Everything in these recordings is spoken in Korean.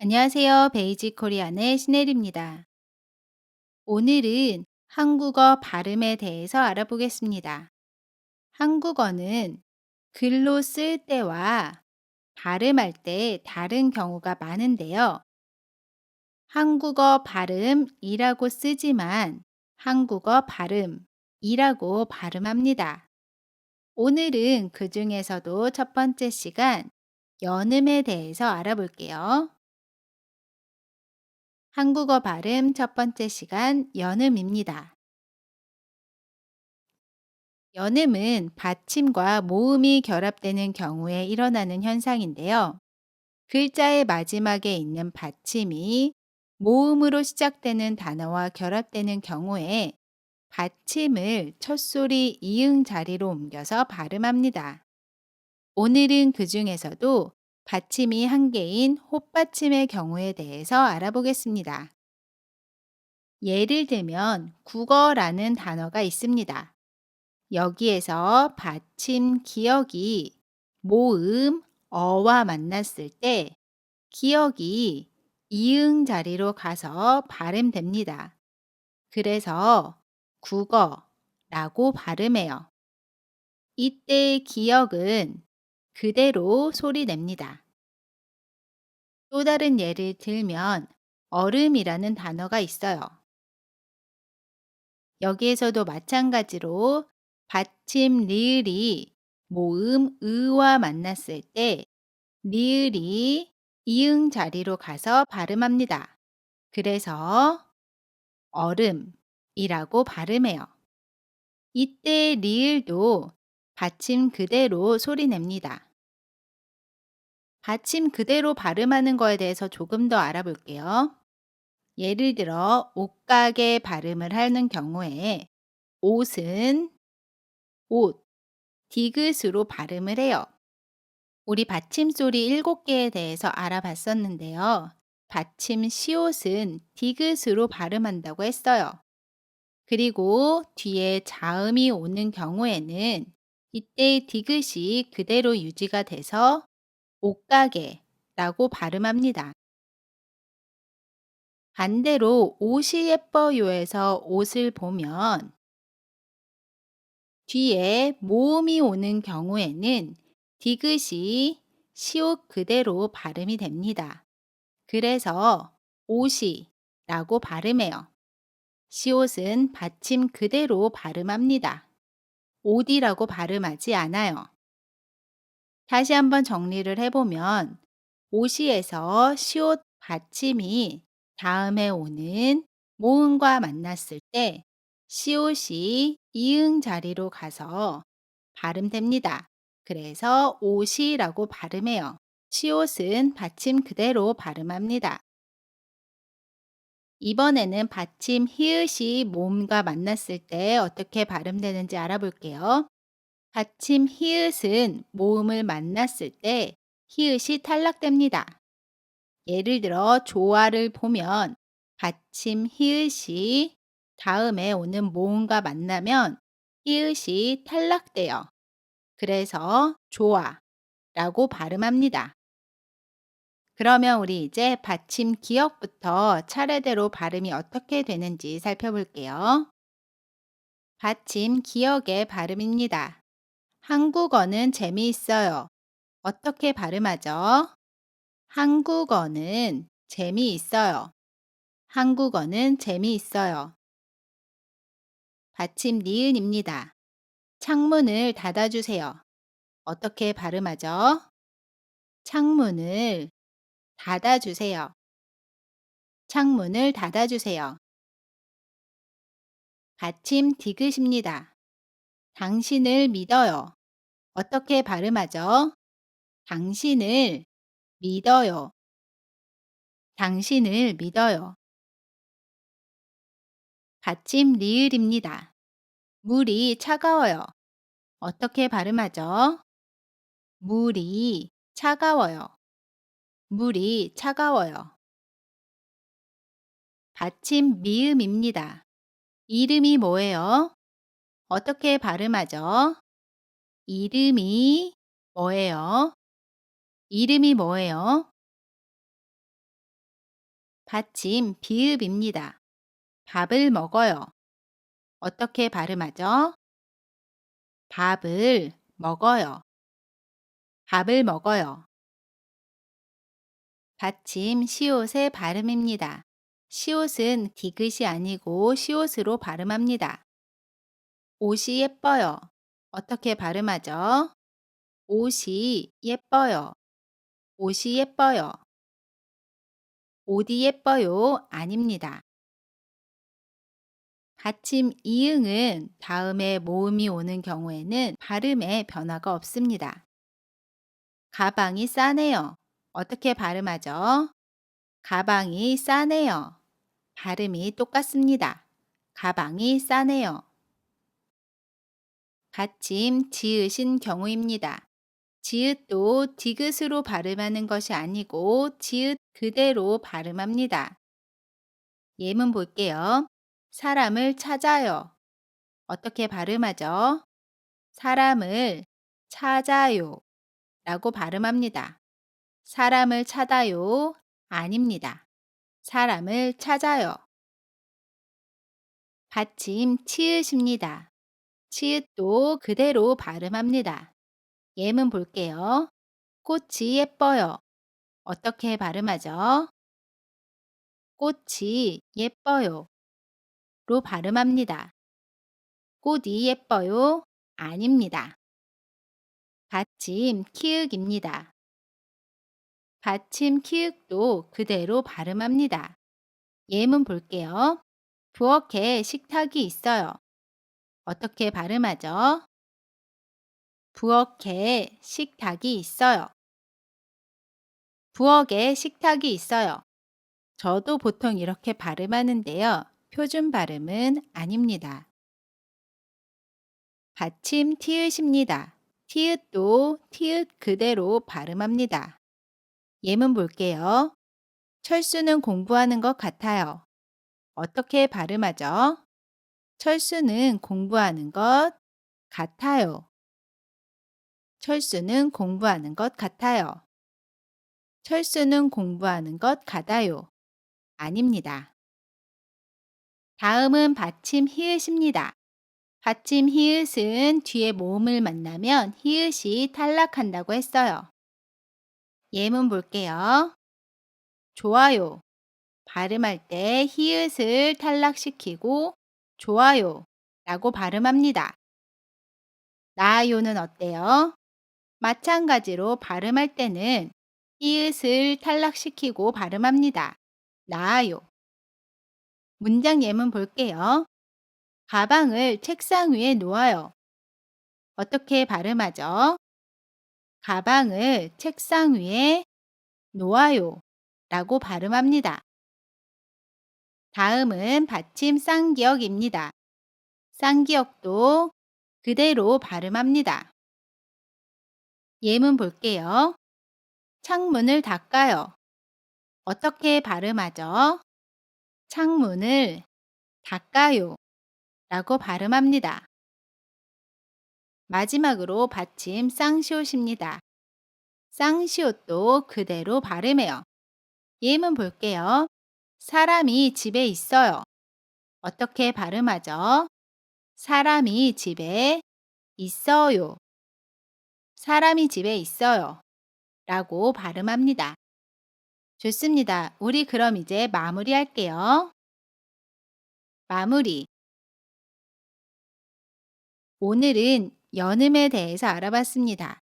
안녕하세요. 베이직 코리안의 신혜리입니다. 오늘은 한국어 발음에 대해서 알아보겠습니다. 한국어는 글로 쓸 때와 발음할 때 다른 경우가 많은데요. 한국어 발음이라고 쓰지만 한국어 발음이라고 발음합니다. 오늘은 그 중에서도 첫 번째 시간 연음에 대해서 알아볼게요. 한국어 발음 첫 번째 시간 연음입니다. 연음은 받침과 모음이 결합되는 경우에 일어나는 현상인데요. 글자의 마지막에 있는 받침이 모음으로 시작되는 단어와 결합되는 경우에 받침을 첫소리 이응 자리로 옮겨서 발음합니다. 오늘은 그 중에서도 받침이 한 개인 헛받침의 경우에 대해서 알아보겠습니다. 예를 들면 국어라는 단어가 있습니다. 여기에서 받침 기억이 모음 어와 만났을 때 기억이 이응 자리로 가서 발음됩니다. 그래서 국어라고 발음해요. 이때 기억은 그대로 소리 냅니다. 또 다른 예를 들면 얼음이라는 단어가 있어요. 여기에서도 마찬가지로 받침 리을이 모음 의와 만났을 때 리을이 이응 자리로 가서 발음합니다. 그래서 얼음이라고 발음해요. 이때 리을도 받침 그대로 소리 냅니다. 받침 그대로 발음하는 거에 대해서 조금 더 알아볼게요. 예를 들어 옷가게 발음을 하는 경우에 옷은 옷, 디귿으로 발음을 해요. 우리 받침 소리 7개에 대해서 알아봤었는데요. 받침 시옷은 디귿으로 발음한다고 했어요. 그리고 뒤에 자음이 오는 경우에는 이때 디귿이 그대로 유지가 돼서 옷가게라고 발음합니다. 반대로 옷이 예뻐요에서 옷을 보면 뒤에 모음이 오는 경우에는 디귿이 시옷 그대로 발음이 됩니다. 그래서 옷이라고 발음해요. 시옷은 받침 그대로 발음합니다. 옷이라고 발음하지 않아요. 다시 한번 정리를 해보면 오시에서 시옷 받침이 다음에 오는 모음과 만났을 때 시옷이 이응 자리로 가서 발음됩니다. 그래서 옷이라고 발음해요. 시옷은 받침 그대로 발음합니다. 이번에는 받침 히읗이 모음과 만났을 때 어떻게 발음되는지 알아볼게요. 받침 히읗은 모음을 만났을 때 히읗이 탈락됩니다. 예를 들어 조화를 보면 받침 히읗이 다음에 오는 모음과 만나면 히읗이 탈락돼요. 그래서 조화라고 발음합니다. 그러면 우리 이제 받침 기억부터 차례대로 발음이 어떻게 되는지 살펴볼게요. 받침 기억의 발음입니다. 한국어는 재미있어요. 어떻게 발음하죠? 한국어는 재미있어요. 한국어는 재미있어요. 받침 니은입니다. 창문을 닫아주세요. 어떻게 발음하죠? 창문을 닫아주세요. 창문을 닫아주세요. 받침 디귿입니다. 당신을 믿어요. 어떻게 발음하죠? 당신을 믿어요. 당신을 믿어요. 받침 리을입니다. 물이 차가워요. 어떻게 발음하죠? 물이 차가워요. 물이 차가워요. 받침 미음입니다. 이름이 뭐예요? 어떻게 발음하죠? 이름이 뭐예요? 이름이 뭐예요? 받침 비읍입니다. 밥을 먹어요. 어떻게 발음하죠? 밥을 먹어요. 밥을 먹어요. 받침 시옷의 발음입니다. 시옷은 디귿이 아니고 시옷으로 발음합니다. 옷이 예뻐요. 어떻게 발음하죠? 옷이 예뻐요. 옷이 예뻐요. 옷이 예뻐요. 아닙니다. 받침 이응은 다음에 모음이 오는 경우에는 발음에 변화가 없습니다. 가방이 싸네요. 어떻게 발음하죠? 가방이 싸네요. 발음이 똑같습니다. 가방이 싸네요. 받침 지으신 경우입니다. 지읒도 디귿으로 발음하는 것이 아니고 지읒 그대로 발음합니다. 예문 볼게요. 사람을 찾아요. 어떻게 발음하죠? 사람을 찾아요. 라고 발음합니다. 사람을 찾아요. 아닙니다. 사람을 찾아요. 받침 치읓입니다. 치읓도 그대로 발음합니다. 예문 볼게요. 꽃이 예뻐요. 어떻게 발음하죠? 꽃이 예뻐요. 로 발음합니다. 꽃이 예뻐요. 아닙니다. 받침 키읔입니다. 받침 키읔도 그대로 발음합니다. 예문 볼게요. 부엌에 식탁이 있어요. 어떻게 발음하죠? 부엌에 식탁이 있어요. 부엌에 식탁이 있어요. 저도 보통 이렇게 발음하는데요. 표준 발음은 아닙니다. 받침 티읕입니다. 티읕도 티읕 그대로 발음합니다. 예문 볼게요. 철수는 공부하는 것 같아요. 어떻게 발음하죠? 철수는 공부하는 것 같아요. 철수는 공부하는 것 같아요. 철수는 공부하는 것 같아요. 아닙니다. 다음은 받침 히읗입니다. 받침 히읗은 뒤에 모음을 만나면 히읗이 탈락한다고 했어요. 예문 볼게요. 좋아요. 발음할 때 히읗을 탈락시키고 좋아요 라고 발음합니다. 나아요는 어때요? 마찬가지로 발음할 때는 히읗을 탈락시키고 발음합니다. 나아요. 문장 예문 볼게요. 가방을 책상 위에 놓아요. 어떻게 발음하죠? 가방을 책상 위에 놓아요. 라고 발음합니다. 다음은 받침 쌍기역입니다. 쌍기역도 그대로 발음합니다. 예문 볼게요. 창문을 닦아요. 어떻게 발음하죠? 창문을 닦아요. 라고 발음합니다. 마지막으로 받침 쌍시옷입니다. 쌍시옷도 그대로 발음해요. 예문 볼게요. 사람이 집에 있어요. 어떻게 발음하죠? 사람이 집에 있어요. 사람이 집에 있어요. 라고 발음합니다. 좋습니다. 우리 그럼 이제 마무리 할게요. 마무리. 오늘은 연음에 대해서 알아봤습니다.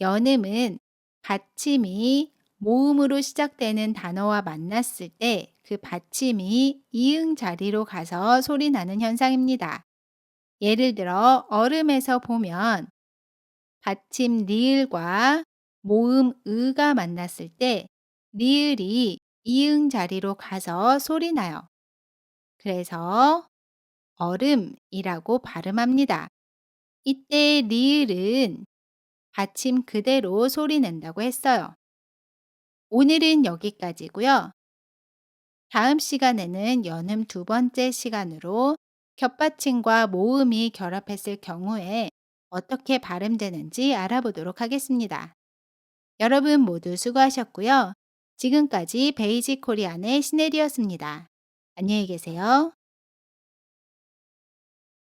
연음은 받침이 모음으로 시작되는 단어와 만났을 때 그 받침이 이응 자리로 가서 소리 나는 현상입니다. 예를 들어 얼음에서 보면 받침 리을과 모음 의가 만났을 때 리을이 이응 자리로 가서 소리 나요. 그래서 얼음이라고 발음합니다. 이때 리을은 받침 그대로 소리 낸다고 했어요. 오늘은 여기까지고요. 다음 시간에는 연음 두 번째 시간으로 겹받침과 모음이 결합했을 경우에 어떻게 발음되는지 알아보도록 하겠습니다. 여러분 모두 수고하셨고요. 지금까지 베이직 코리안의 신혜리였습니다. 안녕히 계세요.